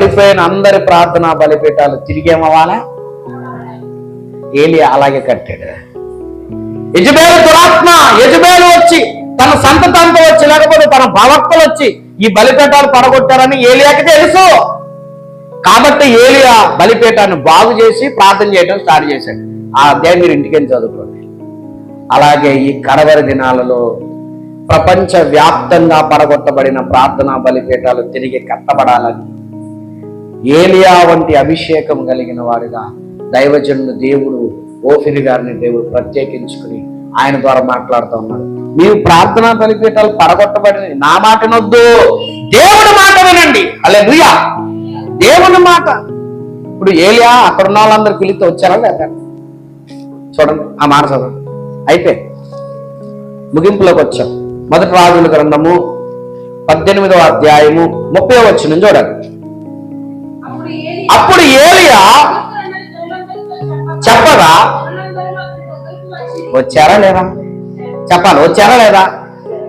పడిపోయిన అందరి ప్రార్థనా బలిపీఠాలు తిరిగేమవాలా ఏలి అలాగే కట్టాడు. యజుబేలు దురాత్మ యజుబేలు వచ్చి తన సంతతంతో వచ్చి లేకపోతే తన భవక్తలు వచ్చి ఈ బలిపీఠాలు పడగొట్టారని ఏలియాకి తెలుసు. కాబట్టి ఏలియా బలిపీఠాన్ని బాగు చేసి ప్రార్థన చేయడం స్టార్ట్ చేశాడు. ఆ అధ్యాయం మీరు ఇంటికి చదువుకోండి. అలాగే ఈ కడవరి దినాలలో ప్రపంచ వ్యాప్తంగా పడగొట్టబడిన ప్రార్థనా బలిపీఠాలు తిరిగి కట్టబడాలని ఏలియా వంటి అభిషేకం కలిగిన వాడిగా దైవజనుడు దేవుడు ఓఫిరి గారిని దేవుడు ప్రత్యేకించుకుని ఆయన ద్వారా మాట్లాడుతూ ఉన్నాడు. మీరు ప్రార్థనా తలిపీటాలు పడగొట్టబడినవి నా మాట నొద్దు దేవుడి మాట వినండి. అలే దేవుని మాట. ఇప్పుడు ఏలియా అక్కడ ఉన్న వాళ్ళందరూ పిలిస్తే వచ్చారా లేదా? చూడండి ఆ మాట చదవండి. అయితే ముగింపులోకి వచ్చాం. మొదటి రాజుల గ్రంథము పద్దెనిమిదవ అధ్యాయము ముప్పై వచ్చిన చూడండి. అప్పుడు ఏలియా చెప్పగా వచ్చారా లేదా? చెప్పాలి వచ్చారా లేదా?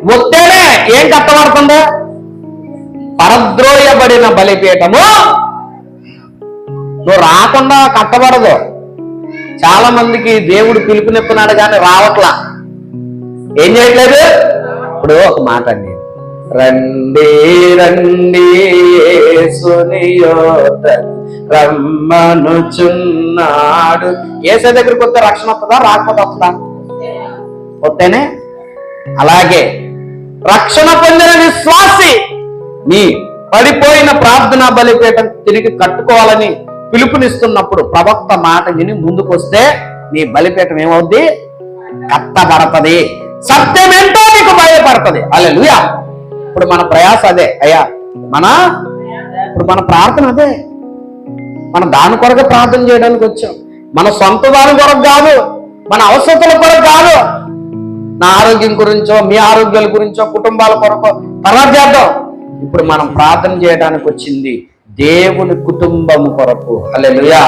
వస్తేనే ఏం కట్టబడుతుంది పరద్రోయబడిన బలిపీఠము. నువ్వు రాకుండా కట్టబడదు. చాలా మందికి దేవుడు పిలుపునిస్తున్నాడు కానీ రావట్లా. ఏం చేయట్లేదు? ఇప్పుడు ఒక మాట అండి. రండి రండి సునియో రమ్మనుచున్నాడు ఏసే దగ్గరికి వస్తే రక్షణ వస్తుందా? రాకపోతే వస్తుందా? వస్తేనే? అలాగే రక్షణ పొందిన విశ్వాసి నీ పడిపోయిన ప్రార్థనా బలిపీఠం తిరిగి కట్టుకోవాలని పిలుపునిస్తున్నప్పుడు ప్రవక్త మాట విని ముందుకొస్తే నీ బలిపీఠం ఏమవుద్ది? కట్టబడతది సత్యమేంటో నీకు భయపడుతుంది. అల్లెలుయా ఇప్పుడు మన ప్రయాస అదే. అయ్యా మన ఇప్పుడు మన ప్రార్థన అదే. మనం దాని కొరకు ప్రార్థన చేయడానికి వచ్చాం. మన సొంత దాని కొరకు కాదు మన అవసరతల కొరకు కాదు. నా ఆరోగ్యం గురించో మీ ఆరోగ్యాల గురించో కుటుంబాల కొరకు తర్వాత చేద్దాం. ఇప్పుడు మనం ప్రార్థన చేయడానికి వచ్చింది దేవుని కుటుంబం కొరకు. అల్లెలుయా